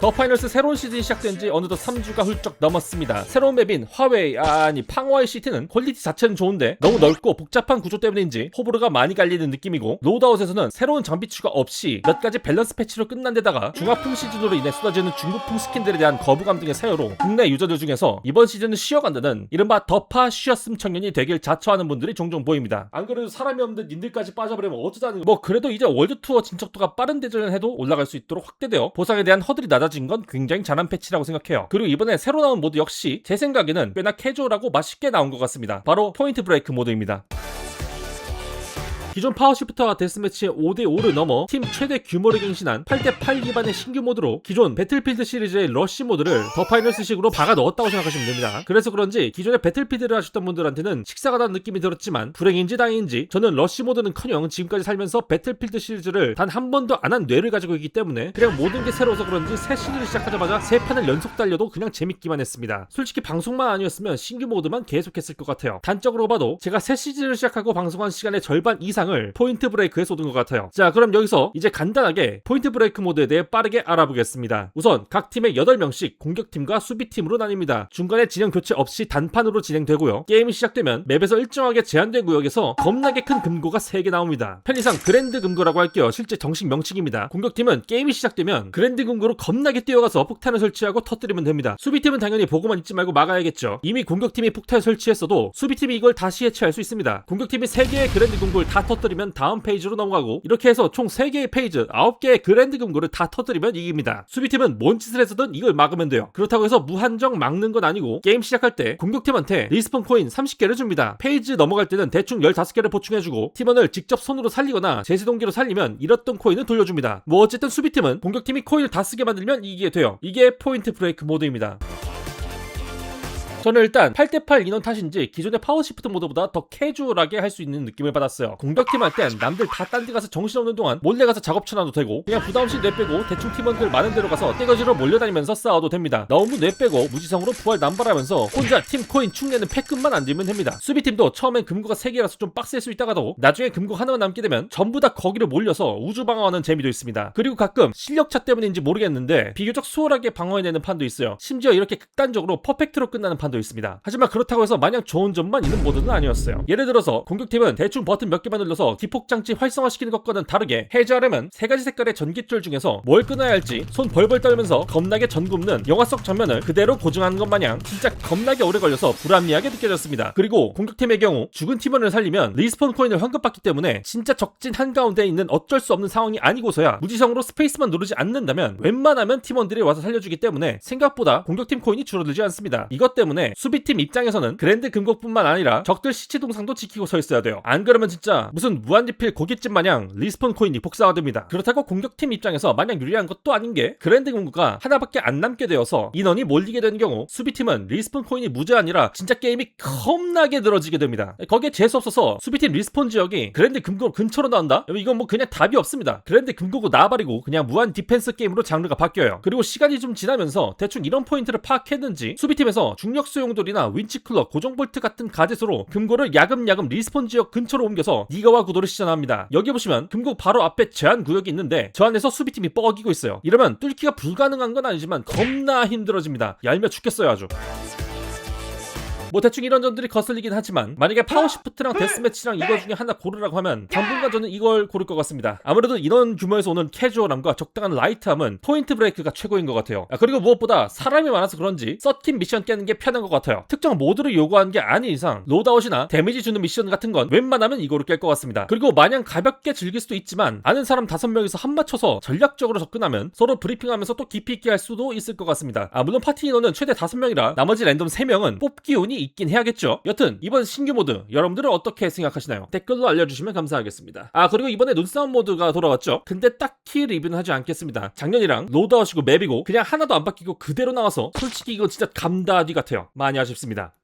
더 파이널스 새로운 시즌이 시작된 지 어느덧 3주가 훌쩍 넘었습니다. 새로운 맵인 화웨이, 아 니 팡와이 시티는 퀄리티 자체는 좋은데 너무 넓고 복잡한 구조 때문인지 호불호가 많이 갈리는 느낌이고 로드아웃에서는 새로운 장비 추가 없이 몇 가지 밸런스 패치로 끝난 데다가 중화풍 시즌으로 인해 쏟아지는 중국풍 스킨들에 대한 거부감 등의 사유로 국내 유저들 중에서 이번 시즌은 쉬어간다는 이른바 더파 쉬었음 청년이 되길 자처하는 분들이 종종 보입니다. 안 그래도 사람이 없는데 님들까지 빠져버리면 어쩌자는 뭐 그래도 이제 월드투어 진척도가 빠른 대전을 해도 올라갈 수 있도록 확대되어 보상에 대한 허들이 낮아 진 건 굉장히 잘한 패치라고 생각해요. 그리고 이번에 새로 나온 모드 역시 제 생각에는 꽤나 캐주얼하고 맛있게 나온 것 같습니다. 바로 포인트 브레이크 모드입니다. 기존 파워시프트와 데스매치의 5대5를 넘어 팀 최대 규모를 갱신한 8대8 기반의 신규 모드로 기존 배틀필드 시리즈의 러쉬 모드를 더 파이널스식으로 박아 넣었다고 생각하시면 됩니다. 그래서 그런지 기존의 배틀필드를 하셨던 분들한테는 식사가 난 느낌이 들었지만 불행인지 다행인지 저는 러쉬 모드는커녕 지금까지 살면서 배틀필드 시리즈를 단 한 번도 안 한 뇌를 가지고 있기 때문에 그냥 모든 게 새로워서 그런지 새 시리즈 시작하자마자 세 판을 연속 달려도 그냥 재밌기만 했습니다. 솔직히 방송만 아니었으면 신규 모드만 계속했을 것 같아요. 단적으로 봐도 제가 새 시즌을 시작하고 방송한 시간의 절반 이상 을 포인트 브레이크에 쏟은 것 같아요. 자, 그럼 여기서 이제 간단하게 포인트 브레이크 모드에 대해 빠르게 알아보겠습니다. 우선 각 팀의 8명씩 공격팀과 수비팀으로 나뉩니다. 중간에 진영 교체 없이 단판으로 진행되고요. 게임이 시작되면 맵에서 일정하게 제한된 구역에서 겁나게 큰 금고가 3개 나옵니다. 편의상 그랜드 금고라고 할게요. 실제 정식 명칭입니다. 공격팀은 게임이 시작되면 그랜드 금고로 겁나게 뛰어가서 폭탄을 설치하고 터뜨리면 됩니다. 수비팀은 당연히 보고만 있지 말고 막아야겠죠. 이미 공격팀이 폭탄을 설치했어도 수비팀이 이걸 다시 해체할 수 있습니다. 공격팀이 3개의 그랜드 금고를 다 터뜨리 면 다음 페이지로 넘어가고 이렇게 해서 총 3개의 페이지 9개의 그랜드 금고를 다 터뜨리면 이깁니다. 수비팀은 뭔 짓을 해서든 이걸 막으면 돼요. 그렇다고 해서 무한정 막는 건 아니고 게임 시작할 때 공격팀한테 리스폰 코인 30개를 줍니다. 페이지 넘어갈 때는 대충 15개를 보충해주고 팀원을 직접 손으로 살리거나 제세동기로 살리면 잃었던 코인을 돌려줍니다. 뭐 어쨌든 수비팀은 공격팀이 코인을 다 쓰게 만들면 이기게 돼요. 이게 포인트 브레이크 모드입니다. 저는 일단 8대8 인원 탓인지 기존의 파워시프트 모드보다 더 캐주얼하게 할 수 있는 느낌을 받았어요. 공격팀 할 땐 남들 다 딴 데 가서 정신없는 동안 몰래 가서 작업 쳐놔도 되고 그냥 부담없이 뇌빼고 대충 팀원들 많은 데로 가서 떼거지로 몰려다니면서 싸워도 됩니다. 너무 뇌빼고 무지성으로 부활 남발하면서 혼자 팀 코인 충내는 패급만 안 들면 됩니다. 수비팀도 처음엔 금고가 3개라서 좀 빡셀 수 있다가도 나중에 금고 하나만 남게 되면 전부 다 거기로 몰려서 우주 방어하는 재미도 있습니다. 그리고 가끔 실력차 때문인지 모르겠는데 비교적 수월하게 방어해내는 판도 있어요. 심지어 이렇게 극단적으로 퍼펙트로 끝나는 판도 있습니다. 하지만 그렇다고 해서 마냥 좋은 점만 있는 모드는 아니었어요. 예를 들어서 공격팀은 대충 버튼 몇 개만 눌러서 기폭장치 활성화시키는 것과는 다르게 해제하려면 세 가지 색깔의 전깃줄 중에서 뭘 끊어야 할지 손 벌벌 떨면서 겁나게 전 굽는 영화 속 장면을 그대로 고증하는 것 마냥 진짜 겁나게 오래 걸려서 불합리하게 느껴졌습니다. 그리고 공격팀의 경우 죽은 팀원을 살리면 리스폰 코인을 환급받기 때문에 진짜 적진 한가운데 있는 어쩔 수 없는 상황이 아니고서야 무지성으로 스페이스만 누르지 않는다면 웬만하면 팀원들이 와서 살려주기 때문에 생각보다 공격팀 코인이 줄어들지 않습니다. 이것 때문에 수비팀 입장에서는 그랜드 금곡뿐만 아니라 적들 시체 동상도 지키고 서 있어야 돼요. 안 그러면 진짜 무슨 무한리필 고깃집 마냥 리스폰 코인이 복사가 됩니다. 그렇다고 공격팀 입장에서 마냥 유리한 것도 아닌 게 그랜드 금고가 하나밖에 안 남게 되어서 인원이 몰리게 되는 경우 수비팀은 리스폰 코인이 무제한이라 진짜 게임이 겁나게 늘어지게 됩니다. 거기에 재수 없어서 수비팀 리스폰 지역이 그랜드 금고 근처로 나온다? 이건 뭐 그냥 답이 없습니다. 그랜드 금고고 나발이고 그냥 무한 디펜스 게임으로 장르가 바뀌어요. 그리고 시간이 좀 지나면서 대충 이런 포인트를 파악했는지 수비팀에서 중력 수용돌이나 윈치클럭, 고정볼트 같은 가젯으로 금고를 야금야금 리스폰 지역 근처로 옮겨서 니가와 구도를 시전합니다. 여기 보시면 금고 바로 앞에 제한 구역이 있는데 저 안에서 수비팀이 뻐기고 있어요. 이러면 뚫기가 불가능한 건 아니지만 겁나 힘들어집니다. 얄며 죽겠어요 아주. 뭐 대충 이런 점들이 거슬리긴 하지만 만약에 파워시프트랑 데스매치랑 이거 중에 하나 고르라고 하면 당분간 저는 이걸 고를 것 같습니다. 아무래도 이런 규모에서 오는 캐주얼함과 적당한 라이트함은 포인트 브레이크가 최고인 것 같아요. 아, 그리고 무엇보다 사람이 많아서 그런지 서킷 미션 깨는 게 편한 것 같아요. 특정 모드를 요구하는 게 아닌 이상 로드아웃이나 데미지 주는 미션 같은 건 웬만하면 이거로 깰 것 같습니다. 그리고 마냥 가볍게 즐길 수도 있지만 아는 사람 다섯 명이서 한 맞춰서 전략적으로 접근하면 서로 브리핑하면서 또 깊이 있게 할 수도 있을 것 같습니다. 아 물론 파티 인원은 최대 다섯 명이라 나머지 랜덤 세 명은 뽑기 운이 있긴 해야겠죠. 여튼 이번 신규 모드 여러분들은 어떻게 생각하시나요? 댓글로 알려주시면 감사하겠습니다. 아 그리고 이번에 눈싸움 모드가 돌아왔죠. 근데 딱히 리뷰는 하지 않겠습니다. 작년이랑 로드아웃이고 맵이고 그냥 하나도 안 바뀌고 그대로 나와서 솔직히 이거 진짜 감다디 같아요. 많이 아쉽습니다.